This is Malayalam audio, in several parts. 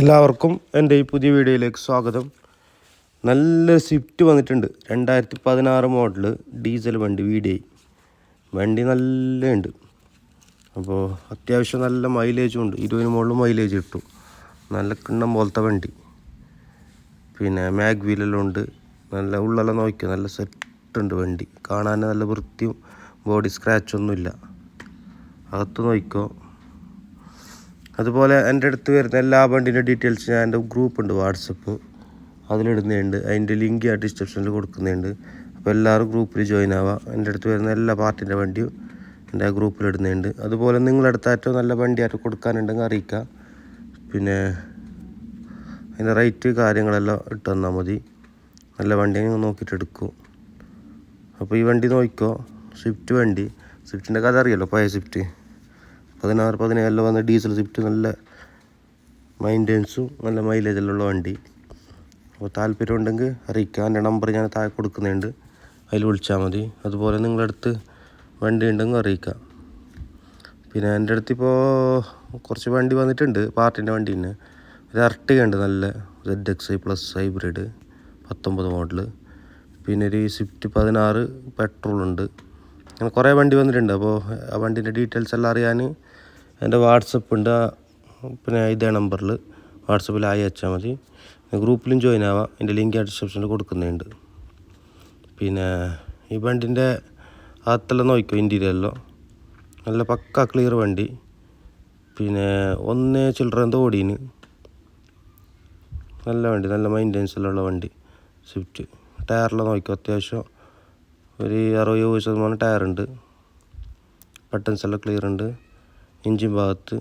എല്ലാവർക്കും എന്റെ ഈ പുതിയ വീഡിയോയിലേക്ക് സ്വാഗതം. നല്ല സ്വിഫ്റ്റ് വന്നിട്ടുണ്ട്. രണ്ടായിരത്തി പതിനാറ് മോഡൽ ഡീസൽ വണ്ടി വി ഡി വണ്ടി നല്ല ഉണ്ട് അപ്പോൾ അത്യാവശ്യം നല്ല മൈലേജും ഉണ്ട്. ഇരുപതിന് മുകളിൽ മൈലേജ് കിട്ടും. നല്ല കിണ്ണം പോലത്തെ വണ്ടി. പിന്നെ മാഗ് വീലെല്ലാം ഉണ്ട്. നല്ല ഉള്ളെല്ലാം നോക്കി നല്ല സെറ്റ് ഉണ്ട് വണ്ടി. കാണാൻ നല്ല വൃത്തിയും ബോഡി സ്ക്രാച്ചൊന്നുമില്ല അകത്ത് നോക്കിക്കോ. അതുപോലെ എന്റെ അടുത്ത് വരുന്ന എല്ലാ വണ്ടിന്റെ ഡീറ്റെയിൽസ് ഞാൻ എന്റെ ഗ്രൂപ്പ് ഉണ്ട് വാട്സപ്പ് അതിലിടുന്നുണ്ട് അതിന്റെ ലിങ്ക് ആ ഡിസ്ക്രിപ്ഷനിൽ കൊടുക്കുന്നുണ്ട് അപ്പോൾ എല്ലാവരും ഗ്രൂപ്പിൽ ജോയിൻ ആവാം എന്റെ അടുത്ത് വരുന്ന എല്ലാ പാർട്ടിന്റെ വണ്ടിയും എന്റെ ഇടുന്നുണ്ട് അതുപോലെ നിങ്ങളടുത്ത് ഏറ്റവും നല്ല വണ്ടിയായിട്ട് കൊടുക്കാനുണ്ടെങ്കിൽ അറിയിക്കുക പിന്നെ അതിന്റെ റേറ്റ് കാര്യങ്ങളെല്ലാം ഇട്ട് തന്നാൽ മതി. നല്ല വണ്ടി നിങ്ങൾ നോക്കിയിട്ട് എടുക്കും. അപ്പോൾ ഈ വണ്ടി നോക്കിക്കോ. സ്വിഫ്റ്റ് വണ്ടി. സ്വിഫ്റ്റിന്റെ കഥ അറിയാലോ? പഴയ സ്വിഫ്റ്റ് പതിനാറ് പതിനേഴിൽ വന്ന ഡീസൽ സ്വിഫ്റ്റ് നല്ല മൈന്റൻസും നല്ല മൈലേജെല്ലാം ഉള്ള വണ്ടി. അപ്പോൾ താല്പര്യം ഉണ്ടെങ്കിൽ അറിയിക്കുക എന്റെ നമ്പർ ഞാൻ താഴെ കൊടുക്കുന്നുണ്ട്. അതിൽ വിളിച്ചാൽ മതി. അതുപോലെ നിങ്ങളുടെ അടുത്ത് വണ്ടി ഉണ്ടെങ്കിൽ അറിയിക്കുക പിന്നെ എന്റെ അടുത്ത് ഇപ്പോൾ കുറച്ച് വണ്ടി വന്നിട്ടുണ്ട്. പാർട്ടിന്റെ വണ്ടി തന്നെ. ഒരു അർട്ടിക ഉണ്ട് നല്ല. Z X I plus hybrid പത്തൊമ്പത് മോഡൽ പിന്നെ ഒരു സ്വിഫ്റ്റ് പതിനാറ് പെട്രോൾ ഉണ്ട്. അങ്ങനെ കുറേ വണ്ടി വന്നിട്ടുണ്ട്. അപ്പോൾ ആ വണ്ടീന്റെ ഡീറ്റെയിൽസ് എല്ലാം അറിയാൻ എന്റെ വാട്സപ്പ് ഉണ്ട്. പിന്നെ ഇതേ നമ്പറിൽ വാട്സപ്പിൽ അയച്ചാൽ മതി. ഗ്രൂപ്പിലും ജോയിൻ ആവാം. എന്റെ ലിങ്ക് ഡിസ്ക്രിപ്ഷനിൽ കൊടുക്കുന്നുണ്ട്. പിന്നെ ഈ വണ്ടിന്റെ അകത്തെല്ലാം നോക്കിക്കോ ഇന്റീരിയറെല്ലാം നല്ല പക്ക ക്ലിയർ വണ്ടി. പിന്നെ ഒന്നേ എന്തോ ഓടീന്. നല്ല വണ്ടി നല്ല മെയിന്റെനൻസിലുള്ള വണ്ടി സ്വിഫ്റ്റ് ടയറെല്ലാം നോക്കിക്കോ അത്യാവശ്യം ഒരു അറുപത് എഴുപത് ശതമാനം ടയറുണ്ട്. ബട്ടൺസ് എല്ലാം ക്ലിയർ ഉണ്ട്. എൻജിൻ ഭാഗത്ത്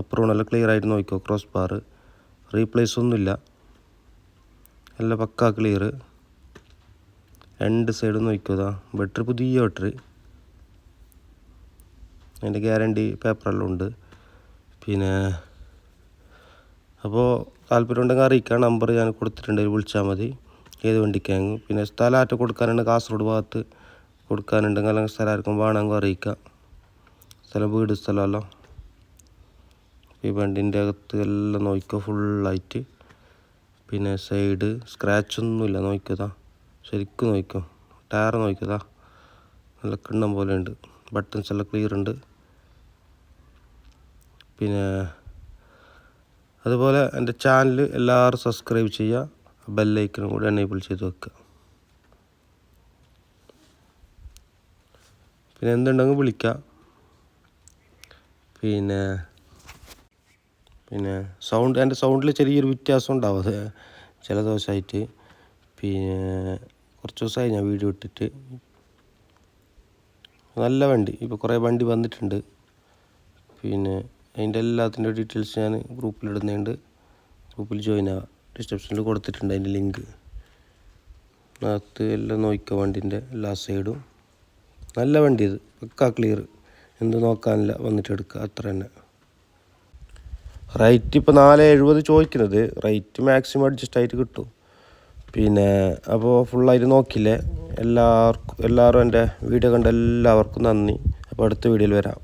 അപ്പുറം ക്ലിയർ ആയിട്ട് നോക്കിക്കോ ക്രോസ് ബാർ റീപ്ലേസ് ഒന്നുമില്ല. എല്ലാം പക്ക ക്ലിയർ രണ്ട് സൈഡും നോക്കിക്കോ ഇതാ ബെറ്റർ പുതിയ ബെറ്റർ അതിന്റെ ഗ്യാരണ്ടി പേപ്പറെല്ലാം ഉണ്ട്. പിന്നെ അപ്പോൾ താല്പര്യം ഉണ്ടെങ്കിൽ അറിയിക്കാം നമ്പർ ഞാൻ കൊടുത്തിട്ടുണ്ട് വിളിച്ചാൽ മതി. ഏത് വണ്ടിക്കാണെങ്കിൽ പിന്നെ സ്ഥലമായിട്ട് കൊടുക്കാനുണ്ട് കാസർഗോഡ് ഭാഗത്ത് കൊടുക്കാനുണ്ടെങ്കിൽ അല്ലെങ്കിൽ സ്ഥലം ആർക്കും വേണമെങ്കിൽ അറിയിക്കാം. സ്ഥലം വീട് സ്ഥലമല്ലോ ഈ വണ്ടിന്റെ അകത്ത് എല്ലാം നോക്കിക്കോ ഫുള്ളായിട്ട്. പിന്നെ സൈഡ് സ്ക്രാച്ചൊന്നുമില്ല നോക്കിയതാ ശരിക്കും നോക്കിക്കോ ടയർ നോക്കിയതാ നല്ല കിണ്ണം പോലെ ഉണ്ട്. ബട്ടൺസ് എല്ലാം ക്ലിയർ ഉണ്ട്. പിന്നെ അതുപോലെ എന്റെ ചാനൽ എല്ലാവരും സബ്സ്ക്രൈബ് ചെയ്യുക. ബെല്ലൈക്കനും കൂടി എനേബിൾ ചെയ്ത് വെക്കുക. പിന്നെ എന്തുണ്ടെങ്കിൽ വിളിക്കുക. പിന്നെ പിന്നെ സൗണ്ട് എന്റെ സൗണ്ടിൽ ചെറിയൊരു വ്യത്യാസം ഉണ്ടാവും. അത് ചില ദിവസമായിട്ട് പിന്നെ കുറച്ച് ദിവസമായി ഞാൻ വീഡിയോ ഇട്ടിട്ട്. നല്ല വണ്ടി. ഇപ്പോൾ കുറേ വണ്ടി വന്നിട്ടുണ്ട്. പിന്നെ അതിന്റെ എല്ലാത്തിന്റെ ഡീറ്റെയിൽസ് ഞാൻ ഗ്രൂപ്പിലിടുന്നുണ്ട് ഗ്രൂപ്പിൽ ജോയിൻ ആവാം. ഡിസ്ക്രിപ്ഷനിൽ കൊടുത്തിട്ടുണ്ട് അതിന്റെ ലിങ്ക് അകത്ത് എല്ലാം നോക്കുക വണ്ടിന്റെ എല്ലാ സൈഡും നല്ല വണ്ടി ഇത്. പക്കാ ക്ലിയർ എന്ത് നോക്കാനില്ല വന്നിട്ട് എടുക്കുക അത്ര തന്നെ. റേറ്റ് ഇപ്പോൾ നാല് എഴുപത് ചോദിക്കുന്നത്. റേറ്റ് മാക്സിമം അഡ്ജസ്റ്റ് ആയിട്ട് കിട്ടും. പിന്നെ അപ്പോൾ ഫുള്ളായിട്ട് നോക്കില്ലേ? എല്ലാവർക്കും എല്ലാവരും എന്റെ വീഡിയോ കണ്ട എല്ലാവർക്കും നന്ദി. അപ്പോൾ അടുത്ത വീഡിയോയിൽ വരാം.